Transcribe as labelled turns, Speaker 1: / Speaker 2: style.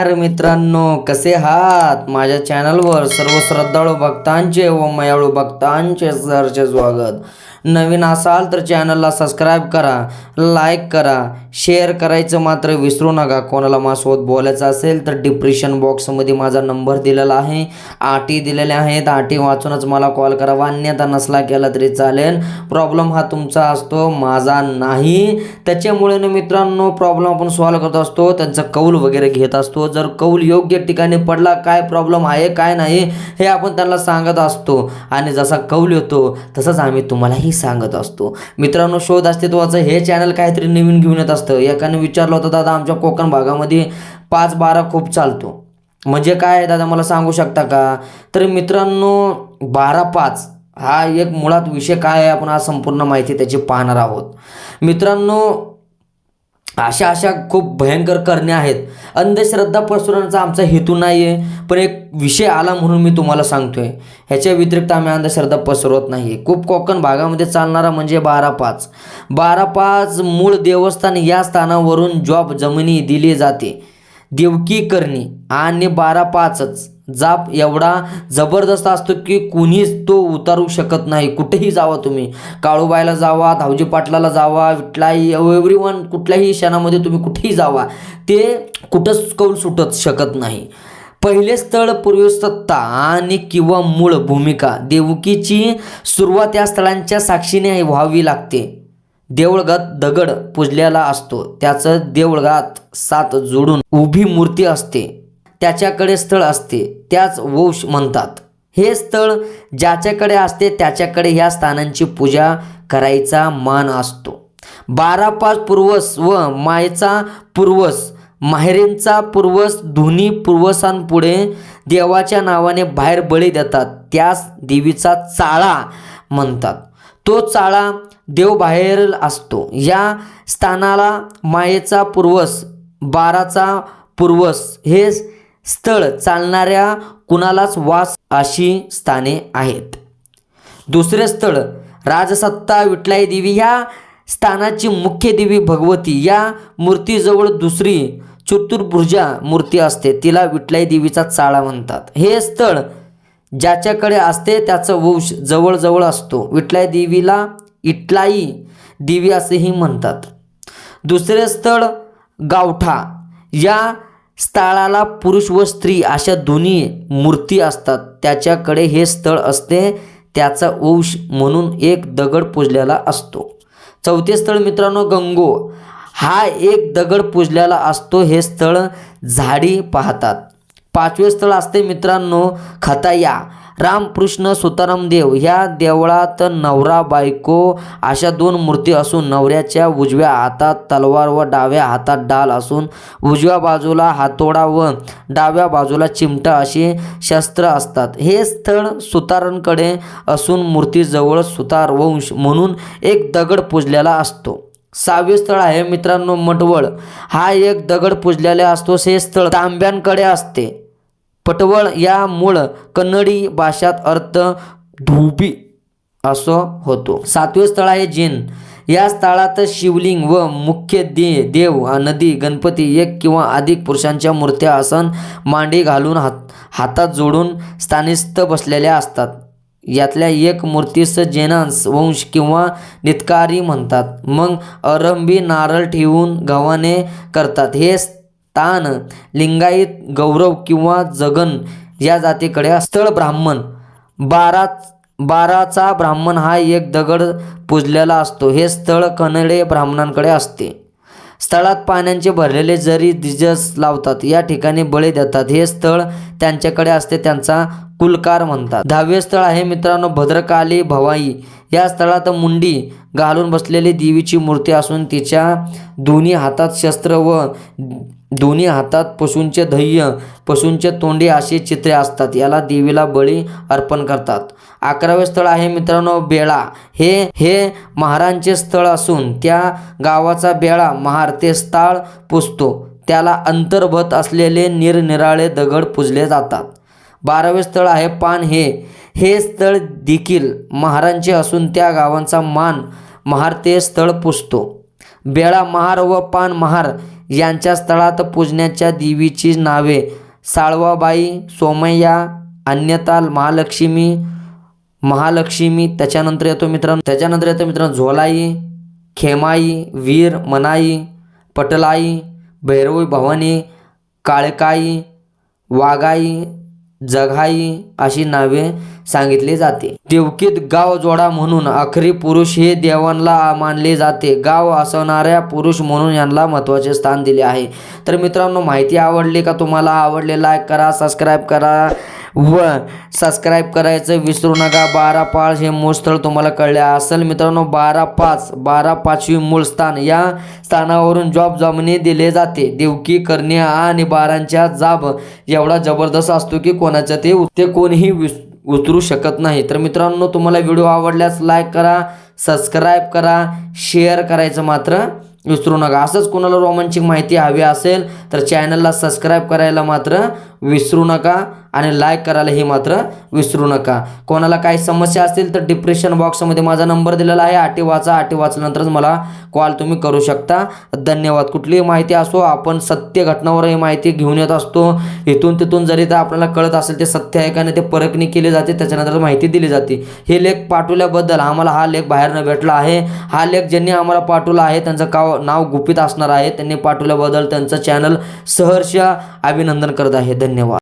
Speaker 1: नमस्कार मित्रांनो कसे आहात? माझ्या चॅनलवर सर्व श्रद्धाळू भक्तांचे व मयाळू भक्तांचे सरचे स्वागत. नवीन असाल तर चॅनलला सबस्क्राईब करा लाईक करा शेअर करायचं मात्र विसरू नका. कोणाला माझ्यासोबत बोलायचं असेल तर डिप्रेशन बॉक्समध्ये माझा नंबर दिलेला आहे. आटी दिलेल्या आहेत. आटी वाचूनच मला कॉल करा. अन्यथा नसला केला तरी चालेल. प्रॉब्लेम हा तुमचा असतो माझा नाही. त्याच्यामुळे ना मित्रांनो प्रॉब्लेम आपण सॉल्व करत असतो त्यांचा कौल वगैरे घेत असतो. जर कौल योग्य ठिकाणी पडला काय प्रॉब्लेम आहे काय नाही हे आपण त्यांना सांगत असतो. आणि जसा कौल येतो तसंच आम्ही तुम्हालाही सांगत असतो. मित्रांनो शोध अस्तित्वाचं हे चॅनल काहीतरी नवीन घेऊन येत असतं. एकाने विचारलं होतं दादा आमच्या कोकण भागामध्ये पाच बारा खूप चालतो. म्हणजे काय आहे दादा मला सांगू शकता का? तर मित्रांनो बारा पाच हा एक मुळात विषय काय आहे आपण आज संपूर्ण माहिती त्याची पाहणार आहोत. मित्रांनो अशा अशा खूप भयंकर करण्या आहेत. अंधश्रद्धा पसरवण्याचा आमचा हेतू नाही आहे पण एक विषय आला म्हणून मी तुम्हाला सांगतोय. ह्याच्या व्यतिरिक्त आम्ही अंधश्रद्धा पसरवत नाही खूप कोकण भागामध्ये चालणारा म्हणजे बारा पाच बारा पाच मूळ देवस्थान या स्थानावरून जॉब जमिनी दिली जाते. देवकी करणी आणि बारा पाचच जाप एवढा जबरदस्त असतो की कुणीच तो उतारू शकत नाही. कुठेही जावा तुम्ही. काळूबाईला जावा धावजी पाटलाला जावा विठलाई एव्हरी वन कुठल्याही क्षणामध्ये तुम्ही कुठेही जावा. ते कुठंच कौल सुटत शकत नाही. पहिले स्थळ पूर्वसत्ता आणि किंवा मूळ भूमिका. देवकीची सुरुवात या स्थळांच्या साक्षीने व्हावी लागते. देवळगात दगड पुजलेला असतो. त्याचं देवळगात सात जोडून उभी मूर्ती असते. त्याच्याकडे स्थळ असते त्याच वंश म्हणतात. हे स्थळ ज्याच्याकडे असते त्याच्याकडे ह्या स्थानांची पूजा करायचा मान असतो. बारा पाच पूर्वस व मायचा पूर्वस माहेरेंचा पूर्वस दोन्ही पूर्वसांपुढे देवाच्या नावाने बाहेर बळी देतात त्यास देवीचा चाळा म्हणतात. तो चाळा देव बाहेर असतो. या स्थानाला मायेचा पूर्वस बाराचा पूर्वस हे स्थळ चालणाऱ्या कुणालाच वास अशी स्थाने आहेत. दुसरे स्थळ राजसत्ता विठलाई देवी ह्या स्थानाची मुख्य देवी भगवती. या मूर्तीजवळ दुसरी चतुर्भुजा मूर्ती असते. तिला विठलाई देवीचा चाळा म्हणतात. हे स्थळ ज्याच्याकडे असते त्याचं वंश जवळजवळ असतो. विठलाई देवीला इटलाई देवी असेही म्हणतात. दुसरे स्थळ गावठा. या स्थळाला पुरुष व स्त्री अशा दोन्ही मूर्ती असतात. त्याच्याकडे हे स्थळ असते त्याचा वंश म्हणून एक दगड पुजलेला असतो. चौथे स्थळ मित्रांनो गंगो. हा एक दगड पुजलेला असतो हे स्थळ झाडी पाहतात. पाचवे स्थळ असते मित्रांनो खताया. रामकृष्ण सुताराम देव ह्या देवळात नवरा बायको अशा दोन मूर्ती असून नवऱ्याच्या उजव्या हातात तलवार व डाव्या हातात डाल असून उजव्या बाजूला हातोडा व डाव्या बाजूला चिमटा असे शस्त्र असतात. हे स्थळ सुतारांकडे असून मूर्तीजवळ सुतार वंश म्हणून एक दगड पुजलेला असतो. सहावे स्थळ आहे मित्रांनो मटवळ हा एक दगड पुजलेला असतो. हे स्थळ तांब्यांकडे असते. पटवळ या मूळ कन्नडी भाषात अर्थ धुबी असं होतो. सातवे स्थळ आहे जैन. या स्थळात शिवलिंग व मुख्य दे देव नदी गणपती एक किंवा अधिक पुरुषांच्या मूर्त्या आसन मांडी घालून हात हातात जोडून स्थानिस्थ बसलेल्या असतात. यातल्या एक मूर्तीस जैनांस वंश किंवा नितकारी म्हणतात. मग अरंबी नारळ ठेवून गव्हाणे करतात. हे तान लिंगायत गौरव किंवा जगन या जातीकडे स्थळ ब्राह्मण. बारा बाराचा ब्राह्मण हा एक दगड पुजलेला असतो. हे स्थळ कनडे ब्राह्मणांकडे असते. स्थळात पाण्याचे भरलेले जरी दिजस लावतात या ठिकाणी बळी देतात. हे स्थळ त्यांच्याकडे असते त्यांचा कुलकार म्हणतात. दहावे स्थळ आहे मित्रांनो भद्रकाली भवाई. या स्थळात मुंडी घालून बसलेली देवीची मूर्ती असून तिच्या दोन्ही हातात शस्त्र व दोन्ही हातात पशूंचे धैर्य पशूंचे तोंडे अशी चित्रे असतात. याला देवीला बळी अर्पण करतात. अकरावे स्थळ आहे मित्रांनो बेळा. हे हे महारांचे स्थळ असून त्या गावाचा बेळा महार ते स्थळ पुजतो त्याला अंतर्भत असलेले निरनिराळे दगड पुजले जातात. बारावे स्थळ आहे पान हे. हे स्थळ देखील महारांचे असून त्या गावांचा मान महार ते स्थळ पुजतो बेळा महार व पान महार यांच्या स्थळात पूजण्याच्या देवीची नावे साळवाबाई सोमय्या अन्यताल महालक्ष्मी महालक्ष्मी त्याच्यानंतर येतो मित्रांनो त्याच्यानंतर येतो मित्रांनो झोलाई खेमाई वीर मनाई पटलाई भैरवी भवानी काळकाई वाघाई जघाई अशी नावे सांगितले जाते. देवकीत गाव जोडा म्हणून अखरी पुरुष हे देवांना मानले जाते. गाव असणाऱ्या पुरुष म्हणून यांना महत्त्वाचे स्थान दिले आहे. तर मित्रांनो माहिती आवडली का तुम्हाला? आवडले लाईक करा सबस्क्राईब करा व सबस्क्राईब करायचं विसरू नका. बारा पाच हे मूळ स्थळ तुम्हाला कळले असेल. मित्रांनो बारा पाच बारा पाचवी मूळ स्थान या स्थानावरून जॉब जमिनी दिले जाते. देवकी करणे आणि बारांच्या जाब एवढा जबरदस्त असतो की कोणाचं ते ते कोणीही विस उतरू शकत नाही. तर मित्रांनो तुम्हाला व्हिडिओ आवडल्यास लाईक करा सबस्क्राईब करा शेअर करायचं मात्र विसरू नका. असंच कोणाला रोमांचिक माहिती हवी असेल तर चॅनलला सबस्क्राईब करायला मात्र विसरू नका. आणि लाईक करायलाही मात्र विसरू नका. कोणाला काही समस्या असतील तर डिप्रेशन बॉक्समध्ये माझा नंबर दिलेला आहे. आटी वाचा आटी वाचल्यानंतरच मला कॉल तुम्ही करू शकता. धन्यवाद. कुठलीही माहिती असो आपण सत्य घटनावर ही माहिती घेऊन येत असतो. इथून तिथून जरी तर आपल्याला कळत असेल ते सत्य आहे का नाही ते परखणी केली जाते त्याच्यानंतर माहिती दिली जाते. हे लेख पाठवल्याबद्दल आम्हाला हा लेख बाहेरनं भेटला आहे. हा लेख ज्यांनी आम्हाला पाठवला आहे त्यांचं काव नाव गुपित असणार आहे. त्यांनी पाठवल्याबद्दल त्यांचं चॅनल सहर्ष अभिनंदन करत आहे. धन्यवाद.